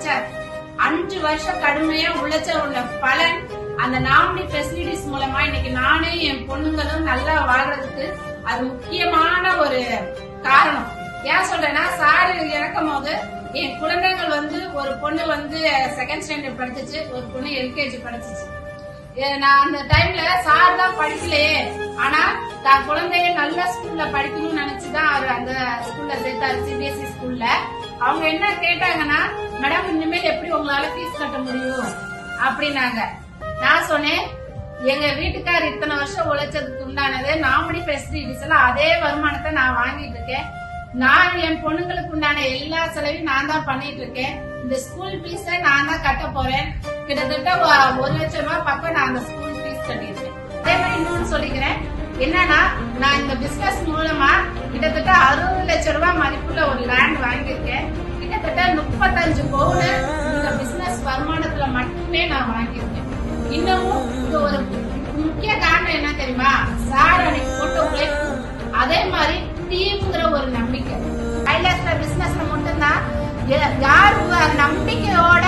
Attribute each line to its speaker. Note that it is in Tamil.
Speaker 1: உழைச்சார் அஞ்சு வருஷம் கடுமையா உழைச்ச உள்ள பலன் அந்த நாமினி ஃபெசிலிட்டிஸ் மூலமா இன்னைக்கு நானே என் பொண்ணுங்களும் நல்லா வாழ்றதுக்கு அது முக்கியமான ஒரு காரணம். ஏன் சொல்றேன்னா சார் இறக்கும் போது என் குழந்தைகள் வந்து ஒரு பொண்ணு வந்து செகண்ட் ஸ்டாண்டர்ட் படிச்சிச்சு ஒரு பொண்ணு எல்கேஜி படிச்சிச்சு. நான் அந்த டைம்ல சார் தான் படிக்கலையே. ஆனா தான் குழந்தைங்க நல்ல ஸ்கூல்ல படிக்கணும்னு நினைச்சுதான் அவர் அந்த ஸ்கூல்ல சேர்த்தாரு சிபிஎஸ்இ ஸ்கூல்ல அவங்க என்ன கேட்டாங்கன்னா மேடம் இனிமேல் எப்படி உங்களால ஃபீஸ் கட்ட முடியும்? அப்படின்னாங்க. நான் சொன்னேன் எங்க வீட்டுக்கார் இத்தனை வருஷம் உழைச்சதுக்கு உண்டானது நாமினி ஃபெசிலிட்டிஸ் எல்லாம் அதே வருமானத்தை நான் வாங்கிட்டு இருக்கேன். நான் என் பொண்ணுங்களுக்கு உண்டான எல்லா செலவையும் நான் தான் பண்ணிட்டு இருக்கேன். இந்த ஸ்கூல் ஃபீஸ நான் தான் கட்ட போறேன். கிட்டத்தட்ட ஒரு லட்சம் ரூபாய் பக்கம் நான் அந்த ஸ்கூல் ஃபீஸ் கட்டியிருக்கேன். அதே மாதிரி இன்னொன்னு சொல்லிக்கிறேன். என்னன்னா நான் இந்த பிசினஸ் மூலமா கிட்டத்தட்ட அறுபது லட்சம் முப்பத்தஞ்சு பவுன் இந்த பிசினஸ் வருமானத்துல மட்டுமே நான் வாங்கியிருக்கேன். இன்னமும் இது ஒரு முக்கிய காரணம் என்ன தெரியுமா? சார் அன்னைக்கு போட்ட உழைப்பு அதே மாதிரி டீம்ங்கிற ஒரு நம்பிக்கை. கைலாஸ்ல பிசினஸ்ல மட்டும்தான். யார் நம்பிக்கையோட